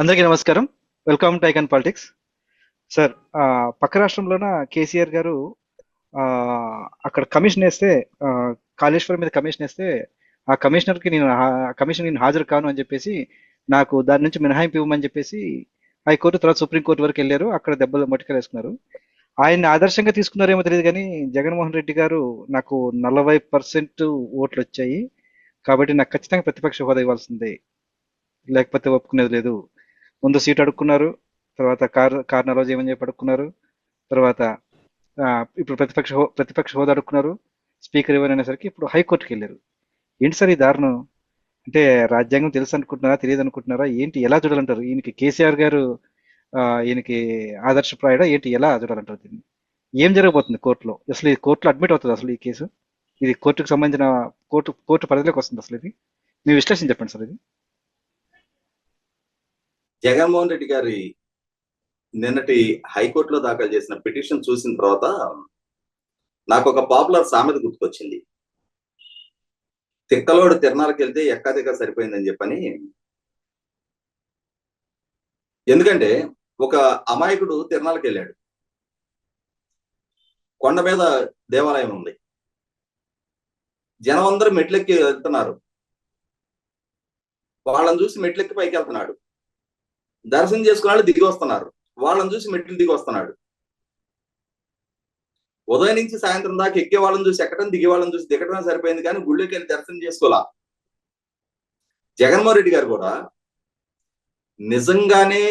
అందరికీ నమస్కారం. Welcome to politics sir పక్క రాష్ట్రంలోన కేసీఆర్ గారు అక్కడ కమిషన్ వేస్తే కాళేశ్వరం మీద కమిషన్ వేస్తే ఆ కమిషనర్కి నేను కమిషన్ నేను హాజరు కాను అని చెప్పేసి నాకు దాని నుంచి మినహాయింపు ఇవ్వమని చెప్పేసి హైకోర్టు తర్వాత సుప్రీంకోర్టు వరకు వెళ్ళారు. అక్కడ దెబ్బలు మట్టుకలు వేసుకున్నారు. ఆయన్ని ఆదర్శంగా తీసుకున్నారేమో తెలియదు కానీ జగన్మోహన్ రెడ్డి గారు నాకు నలభై పర్సెంట్ ఓట్లు వచ్చాయి. కాబట్టి నాకు ఖచ్చితంగా ప్రతిపక్ష హోదా ఇవ్వాల్సిందే. లేకపోతే ఒప్పుకునేది లేదు. ముందు సీట్ అడుక్కున్నారు తర్వాత కార్ కారణాలు ఏమని చెప్పి అడుక్కున్నారు తర్వాత ఇప్పుడు ప్రతిపక్ష హో- ప్రతిపక్ష హోదా అడుక్కున్నారు స్పీకర్ ఇవ్వని ఇప్పుడు హైకోర్టుకి వెళ్ళారు. ఏంటి సార్ ఈ దారుణం? అంటే రాజ్యాంగం తెలుసు అనుకుంటున్నారా తెలియదు అనుకుంటున్నారా? ఏంటి ఎలా చూడాలంటారు? ఈయనకి కేసీఆర్ గారు ఈయనకి ఆదర్శప్రాయుడా ఏంటి? ఎలా చూడాలంటారు దీన్ని? ఏం జరగబోతుంది కోర్టులో? అసలు ఈ కోర్టులో అడ్మిట్ అవుతుంది అసలు ఈ కేసు? ఇది కోర్టుకు సంబంధించిన కోర్టు కోర్టు పరిధిలోకి వస్తుంది అసలు ఇది? మీ విశ్లేషణ చెప్పండి సార్ ఇది. జగన్మోహన్ రెడ్డి గారి నిన్నటి హైకోర్టులో దాఖలు చేసిన పిటిషన్ చూసిన తర్వాత నాకు ఒక పాపులర్ సామెత గుర్తుకొచ్చింది. తిక్కలోడు తిరణాలకు వెళ్తే ఎక్కాదిగా సరిపోయిందని చెప్పని. ఎందుకంటే ఒక అమాయకుడు తిరణాలకు వెళ్ళాడు. కొండ మీద దేవాలయం ఉంది. జనం అందరూ మెట్లెక్కి వెళ్తున్నారు. వాళ్ళని చూసి మెట్లెక్కి పైకి వెళ్తున్నాడు. దర్శనం చేసుకున్న వాళ్ళు దిగి వస్తున్నారు. వాళ్ళని చూసి మెట్లు దిగి వస్తున్నాడు. ఉదయం నుంచి సాయంత్రం దాకా ఎక్కే వాళ్ళని చూసి ఎక్కడం దిగే వాళ్ళని చూసి దిగటమే సరిపోయింది కానీ గుళ్ళోకి వెళ్ళి దర్శనం చేసుకోవాలా జగన్మోహన్ రెడ్డి గారు కూడా నిజంగానే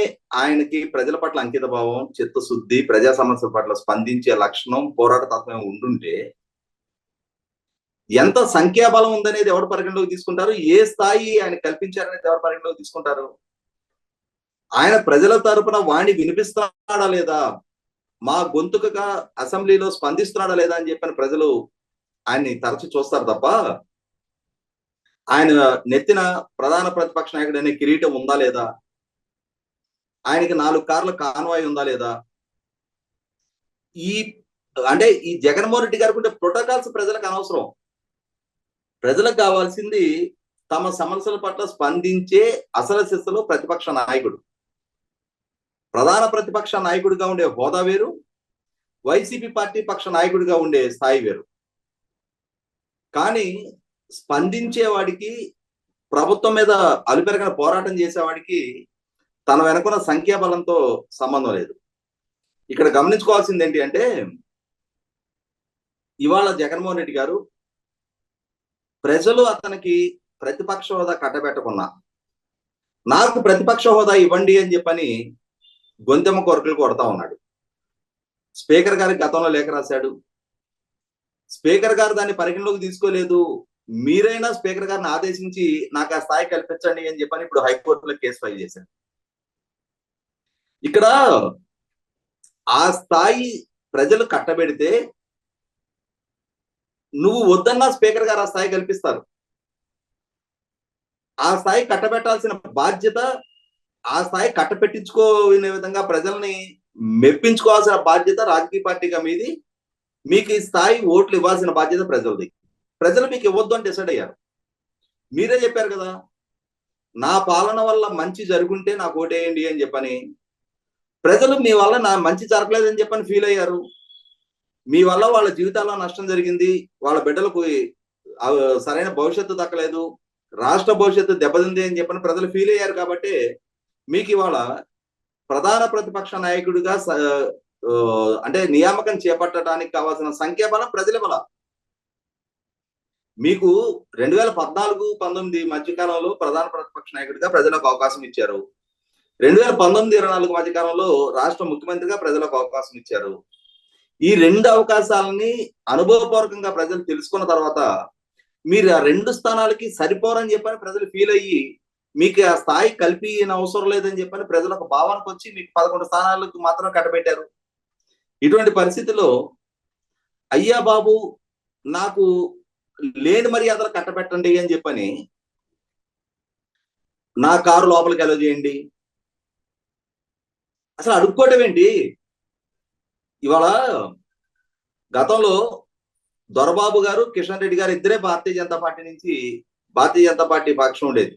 ఆయనకి ప్రజల పట్ల అంకిత భావం చిత్తశుద్ధి ప్రజా సమస్యల పట్ల స్పందించే లక్షణం పోరాట తత్వం ఉండుంటే ఎంత సంఖ్యాబలం ఉందనేది ఎవరు పరిగణలోకి తీసుకుంటారు? ఏ స్థాయి ఆయన కల్పించారనేది ఎవరు పరిగణలోకి తీసుకుంటారు? ఆయన ప్రజల తరపున వాణి వినిపిస్తున్నాడా లేదా? మా గొంతుకగా అసెంబ్లీలో స్పందిస్తున్నాడా లేదా అని చెప్పిన ప్రజలు ఆయన్ని తరచు చూస్తారు తప్ప ఆయన నెత్తిన ప్రధాన ప్రతిపక్ష నాయకుడు అనే కిరీటం ఉందా లేదా? ఆయనకి నాలుగు కార్ల కాన్వాయ్ ఉందా లేదా? ఈ అంటే ఈ జగన్మోహన్ రెడ్డి గారికి ఉండే ప్రోటోకాల్స్ ప్రజలకు అనవసరం. ప్రజలకు కావాల్సింది తమ సమస్యల పట్ల స్పందించే అసలు శిస్తలో ప్రతిపక్ష నాయకుడు. ప్రధాన ప్రతిపక్ష నాయకుడిగా ఉండే హోదా వేరు వైసీపీ పార్టీ పక్ష నాయకుడిగా ఉండే స్థాయి వేరు. కానీ స్పందించేవాడికి ప్రభుత్వం మీద అలుపెరగని పోరాటం చేసేవాడికి తన వెనుకున్న సంఖ్యాబలంతో సంబంధం లేదు. ఇక్కడ గమనించుకోవాల్సింది ఏంటి అంటే ఇవాళ జగన్మోహన్ రెడ్డి గారు ప్రజలు అతనికి ప్రతిపక్ష హోదా కట్టబెట్టకున్నా నాకు ప్రతిపక్ష హోదా ఇవ్వండి అని చెప్పని గొంతెమ్మ కొరకలు కొడతా ఉన్నాడు. స్పీకర్ గారికి గతంలో లేఖ రాశాడు. స్పీకర్ గారు దాన్ని పరిగణలోకి తీసుకోలేదు. మీరైనా స్పీకర్ గారిని ఆదేశించి నాకు ఆ స్థాయి కల్పించండి అని చెప్పని ఇప్పుడు హైకోర్టులో కేసు ఫైల్ చేశారు. ఇక్కడ ఆ స్థాయి ప్రజలు కట్టబెడితే నువ్వు వద్దన్నా స్పీకర్ గారు ఆ స్థాయి కల్పిస్తారు. ఆ స్థాయి కట్టబెట్టాల్సిన బాధ్యత ఆ స్థాయి కట్టపెట్టించుకోనే విధంగా ప్రజల్ని మెప్పించుకోవాల్సిన బాధ్యత రాజకీయ పార్టీగా మీది. మీకు ఈ స్థాయి ఓట్లు ఇవ్వాల్సిన బాధ్యత ప్రజలది. ప్రజలు మీకు ఇవ్వద్దు అని డిసైడ్ అయ్యారు. మీరే చెప్పారు కదా నా పాలన వల్ల మంచి జరుగుంటే నాకు ఓటేయండి అని చెప్పని. ప్రజలు మీ వల్ల నా మంచి జరగలేదని చెప్పని ఫీల్ అయ్యారు. మీ వల్ల వాళ్ళ జీవితాల్లో నష్టం జరిగింది. వాళ్ళ బిడ్డలకు సరైన భవిష్యత్తు దక్కలేదు. రాష్ట్ర భవిష్యత్తు దెబ్బతింది అని చెప్పని ప్రజలు ఫీల్ అయ్యారు కాబట్టి మీకు ఇవాళ ప్రధాన ప్రతిపక్ష నాయకుడిగా అంటే నియామకం చేపట్టడానికి కావాల్సిన సంఖ్యాబలం ప్రజల బల. మీకు రెండు వేల పద్నాలుగు పంతొమ్మిది మధ్యకాలంలో ప్రధాన ప్రతిపక్ష నాయకుడిగా ప్రజలకు అవకాశం ఇచ్చారు. రెండు వేల పంతొమ్మిది ఇరవై నాలుగు మధ్యకాలంలో రాష్ట్ర ముఖ్యమంత్రిగా ప్రజలకు అవకాశం ఇచ్చారు. ఈ రెండు అవకాశాలని అనుభవపూర్వకంగా ప్రజలు తెలుసుకున్న తర్వాత మీరు ఆ రెండు స్థానాలకి సరిపోరని చెప్పని ప్రజలు ఫీల్ అయ్యి మీకు ఆ స్థాయి కలిపి అవసరం లేదని చెప్పని ప్రజలు ఒక భావనకు వచ్చి మీకు పదకొండు స్థానాలకు మాత్రం కట్టబెట్టారు. ఇటువంటి పరిస్థితిలో అయ్యా బాబు నాకు లేని మర్యాదలు కట్టబెట్టండి అని చెప్పని నా కారు లోపలికి ఎలా చేయండి. అసలు అడుక్కోవటం ఏంటి? ఇవాళ గతంలో దొరబాబు గారు కిషన్ రెడ్డి గారు ఇద్దరే భారతీయ జనతా పార్టీ నుంచి భారతీయ జనతా పార్టీ పక్షం ఉండేది.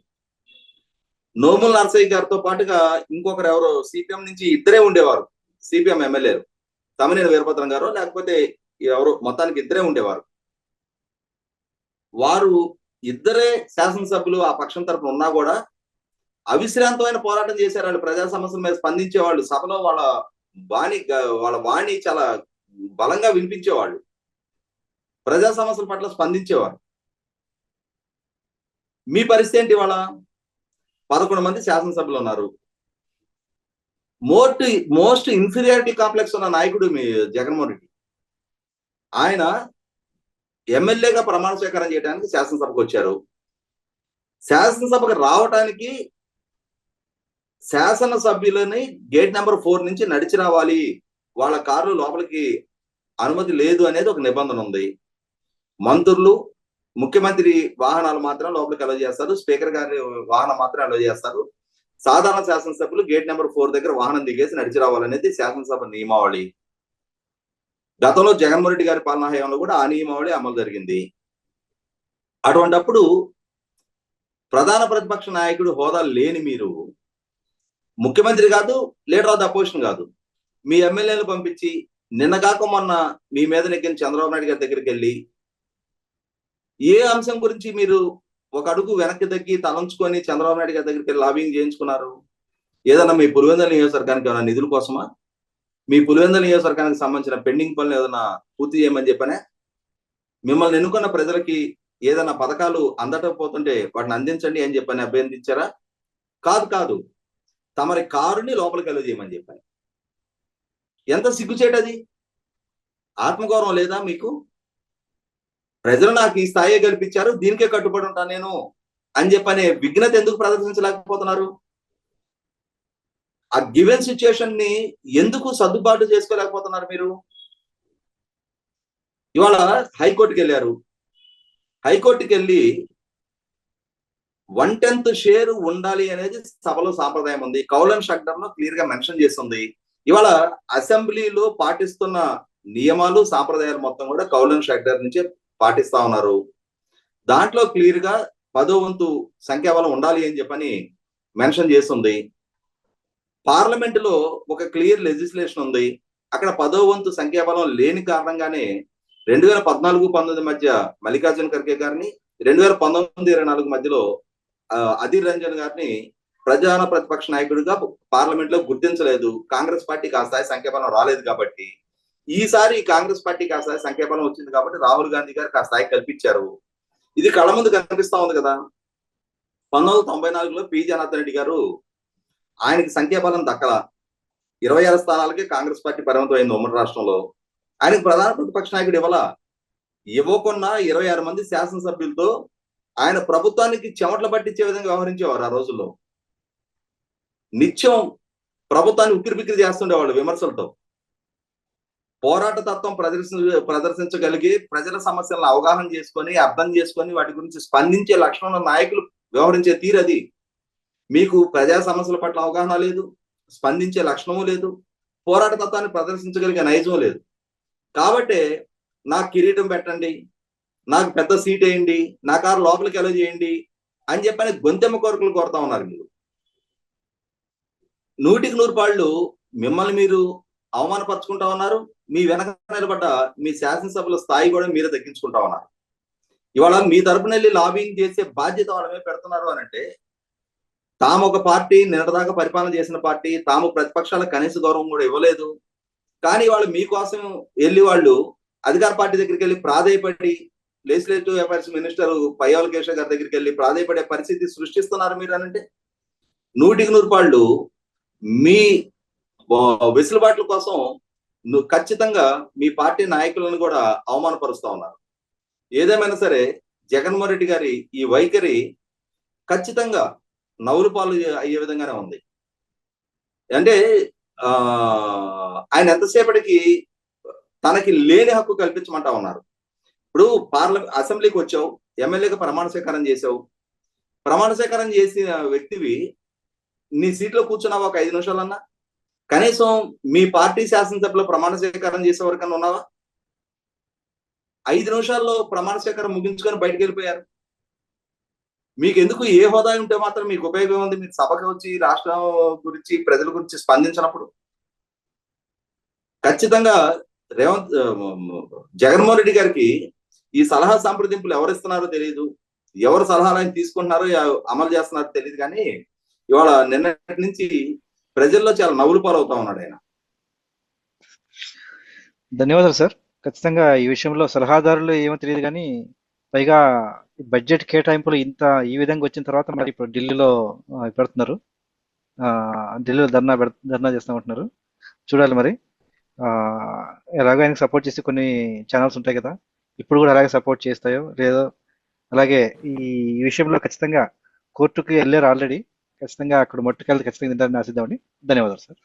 నోముల్ నర్సయ్య గారితో పాటుగా ఇంకొకరు ఎవరో సిపిఎం నుంచి ఇద్దరే ఉండేవారు. సిపిఎం ఎమ్మెల్యేలు తమిళ వీరభద్రం గారు లేకపోతే ఎవరు మొత్తానికి ఇద్దరే ఉండేవారు. వారు ఇద్దరే శాసనసభ్యులు ఆ పక్షం తరపున ఉన్నా కూడా అవిశ్రాంతమైన పోరాటం చేశారు. వాళ్ళు ప్రజా సమస్యల మీద స్పందించేవాళ్ళు. సభలో వాళ్ళ వాణి వాళ్ళ వాణి చాలా బలంగా వినిపించేవాళ్ళు. ప్రజా సమస్యల పట్ల స్పందించేవారు. మీ పరిస్థితి ఏంటి వాళ్ళ పదకొండు మంది శాసనసభ్యులు ఉన్నారు. మోస్ట్ మోస్ట్ ఇన్ఫీరియారిటీ కాంప్లెక్స్ ఉన్న నాయకుడు మీ జగన్మోహన్ రెడ్డి. ఆయన ఎమ్మెల్యేగా ప్రమాణ స్వీకారం చేయడానికి శాసనసభకు వచ్చారు. శాసనసభకు రావటానికి శాసనసభ్యులని గేట్ నెంబర్ ఫోర్ నుంచి నడిచి రావాలి. వాళ్ళ కారు లోపలికి అనుమతి లేదు అనేది ఒక నిబంధన ఉంది. మంత్రులు ముఖ్యమంత్రి వాహనాలు మాత్రం లోపలికి అలో చేస్తారు. స్పీకర్ గారి వాహనం మాత్రం అలో చేస్తారు. సాధారణ శాసనసభ్యులు గేట్ నెంబర్ ఫోర్ దగ్గర వాహనం దిగేసి నడిచి రావాలనేది శాసనసభ నియమావళి. గతంలో జగన్మోహన్ రెడ్డి గారి పాలనా హయాంలో కూడా ఆ నియమావళి అమలు జరిగింది. అటువంటప్పుడు ప్రధాన ప్రతిపక్ష నాయకుడు హోదా లేని మీరు ముఖ్యమంత్రి కాదు లీడర్ ఆఫ్ ద అపోజిషన్ కాదు మీ ఎమ్మెల్యేలు పంపించి నిన్న కాక మొన్న మీ మీద నెగ్గిన చంద్రబాబు నాయుడు గారి దగ్గరికి వెళ్ళి ఏ అంశం గురించి మీరు ఒక అడుగు వెనక్కి తగ్గి తలంచుకొని చంద్రబాబు నాయుడు గారి దగ్గరికి లాబింగ్ చేయించుకున్నారు? ఏదైనా మీ పులివెందుల నియోజకవర్గానికి ఏమైనా నిధుల కోసమా? మీ పులివెందుల నియోజకవర్గానికి సంబంధించిన పెండింగ్ పనులు ఏదైనా పూర్తి చేయమని చెప్పనే? మిమ్మల్ని ఎన్నుకున్న ప్రజలకి ఏదైనా పథకాలు అందటపోతుంటే వాటిని అందించండి అని చెప్పని అభ్యర్థించారా? కాదు కాదు. తమరి కారుని లోపలికి వెళ్ళజేయమని చెప్పాను. ఎంత సిగ్గుచేటది? ఆత్మగౌరవం లేదా మీకు? ప్రజలు నాకు ఈ స్థాయి కల్పించారు దీనికే కట్టుబడి ఉంటాను నేను అని చెప్పనే విఘ్నత ఎందుకు ప్రదర్శించలేకపోతున్నారు? ఆ గివెన్ సిచ్యుయేషన్ని ఎందుకు సర్దుబాటు చేసుకోలేకపోతున్నారు మీరు? ఇవాళ హైకోర్టుకి వెళ్ళారు హైకోర్టుకి వెళ్ళి వన్ టెన్త్ షేర్ ఉండాలి అనేది సభలో సాంప్రదాయం ఉంది. కౌలన్ షక్డర్లో క్లియర్గా మెన్షన్ చేస్తుంది. ఇవాళ అసెంబ్లీలో పాటిస్తున్న నియమాలు సాంప్రదాయాలు మొత్తం కూడా కౌలన్ షక్డర్ నుంచే పాటిస్తా ఉన్నారు. దాంట్లో క్లియర్గా పదో వంతు సంఖ్యాబలం ఉండాలి అని చెప్పని మెన్షన్ చేస్తుంది. పార్లమెంట్లో ఒక క్లియర్ లెజిస్లేషన్ ఉంది. అక్కడ పదో వంతు సంఖ్యాబలం లేని కారణంగానే రెండు వేల పద్నాలుగు పంతొమ్మిది మధ్య మల్లికార్జున ఖర్గే గారిని రెండు వేల పంతొమ్మిది ఇరవై నాలుగు మధ్యలో అధీర్ రంజన్ గారిని ప్రధాన ప్రతిపక్ష నాయకుడిగా పార్లమెంట్లో గుర్తించలేదు. కాంగ్రెస్ పార్టీకి ఆ స్థాయి సంఖ్యాబలం రాలేదు కాబట్టి. ఈసారి కాంగ్రెస్ పార్టీ ఆ సంఖ్యాబలం వచ్చింది కాబట్టి రాహుల్ గాంధీ గారికి కాస్త స్థాయి కల్పించారు. ఇది కళ్ళ ముందు కనిపిస్తా ఉంది కదా. పంతొమ్మిది వందల తొంభై నాలుగులో పి. జనార్దన్ రెడ్డి గారు ఆయనకి సంఖ్యాబలం దక్కల. ఇరవై ఆరు స్థానాలకే కాంగ్రెస్ పార్టీ పరిమితం అయింది ఉమ్మడి రాష్ట్రంలో. ఆయనకు ప్రధాన ప్రతిపక్ష నాయకుడు ఇవ్వాల ఇవ్వకుండా ఇరవై ఆరు మంది శాసనసభ్యులతో ఆయన ప్రభుత్వానికి చెమటలు పట్టించే విధంగా వ్యవహరించేవారు ఆ రోజుల్లో. నిత్యం ప్రభుత్వాన్ని ఉక్కిరి బిక్కిరి చేస్తుండేవాళ్ళు విమర్శలతో. పోరాట తత్వం ప్రదర్శించ ప్రదర్శించగలిగి ప్రజల సమస్యలను అవగాహన చేసుకొని అర్థం చేసుకొని వాటి గురించి స్పందించే లక్షణం నాయకులు వ్యవహరించే తీరది అది. మీకు ప్రజా సమస్యల పట్ల అవగాహన లేదు స్పందించే లక్షణము లేదు పోరాట తత్వాన్ని ప్రదర్శించగలిగే నైజం లేదు. కాబట్టే నాకు కిరీటం పెట్టండి నాకు పెద్ద సీట్ వేయండి నా కారు లోపలికి ఎలా చేయండి అని చెప్పని గొంతెమ్మ కోరికలు కోరుతా ఉన్నారు మీరు. నూటికి నూరు పాళ్ళు మిమ్మల్ని మీరు అవమానపరుచుకుంటా ఉన్నారు మీ వెనక నిలబడ్డ మీ శాసనసభల స్థాయి కూడా మీరే తగ్గించుకుంటా ఉన్నారు. ఇవాళ మీ తరపున వెళ్ళి లాబింగ్ చేసే బాధ్యత వాళ్ళ మీద పెడుతున్నారు అని అంటే తాము ఒక పార్టీ నిన్నటిదాకా పరిపాలన చేసిన పార్టీ తాము ప్రతిపక్షాల కనీస గౌరవం కూడా ఇవ్వలేదు. కానీ వాళ్ళు మీకోసం వెళ్ళి వాళ్ళు అధికార పార్టీ దగ్గరికి వెళ్ళి ప్రాధాయపడి legislative affairs minister Payyavula Keshav గారి దగ్గరికి వెళ్ళి ప్రాధాయపడే పరిస్థితి సృష్టిస్తున్నారు మీరు అనంటే నూటికి నూరు పాళ్ళు మీ వెసులుబాట్ల కోసం నువ్వు ఖచ్చితంగా మీ పార్టీ నాయకులను కూడా అవమానపరుస్తా ఉన్నారు. ఏదేమైనా సరే జగన్మోహన్ రెడ్డి గారి ఈ వైఖరి ఖచ్చితంగా నవ్వులు పాలు అయ్యే విధంగానే ఉంది. అంటే ఆ ఆయన ఎంతసేపటికి తనకి లేని హక్కు కల్పించమంటా ఉన్నారు. ఇప్పుడు పార్లమెంట్ అసెంబ్లీకి వచ్చావు ఎమ్మెల్యేగా ప్రమాణ స్వీకారం చేసావు ప్రమాణ స్వీకారం చేసిన వ్యక్తివి నీ సీట్లో కూర్చున్నావు ఒక ఐదు నిమిషాలన్నా? కనీసం మీ పార్టీ శాసనసభలో ప్రమాణ స్వీకారం చేసే వరకన్నా ఉన్నావా? ఐదు నిమిషాల్లో ప్రమాణ స్వీకారం ముగించుకొని బయటకు వెళ్ళిపోయారు. మీకు ఎందుకు ఏ హోదా ఉంటే మాత్రం మీకు ఉపయోగం ఉంది? మీరు సభకు వచ్చి రాష్ట్రం గురించి ప్రజల గురించి స్పందించినప్పుడు? ఖచ్చితంగా రేవంత్ జగన్మోహన్ రెడ్డి గారికి ఈ సలహా సంప్రదింపులు ఎవరు ఇస్తున్నారో తెలియదు ఎవరు సలహాలు ఆయన తీసుకుంటున్నారో అమలు చేస్తున్నారో తెలియదు కానీ ఇవాళ నిన్నటి నుంచి ప్రజల్లో చాలా నవ్వులు పాలవుతా ఉన్నాడు ఆయన. ధన్యవాదాలు సార్. ఖచ్చితంగా ఈ విషయంలో సలహాదారులు ఏమో తెలియదు కానీ పైగా బడ్జెట్ కేటాయింపులు ఇంత ఈ విధంగా వచ్చిన తర్వాత మరి ఇప్పుడు ఢిల్లీలో పెడుతున్నారు. ఢిల్లీలో ధర్నా పెడ ధర్నా చేస్తామంటున్నారు చూడాలి మరి. ఎలాగో ఆయనకు సపోర్ట్ చేసి కొన్ని ఛానల్స్ ఉంటాయి కదా ఇప్పుడు కూడా అలాగే సపోర్ట్ చేస్తాయో లేదో. అలాగే ఈ విషయంలో ఖచ్చితంగా కోర్టుకి వెళ్ళారు ఆల్రెడీ. ఖచ్చితంగా అక్కడ మొట్టకెళ్ళి ఖచ్చితంగా తింటారని ఆశిద్దామండి. ధన్యవాదాలు సార్.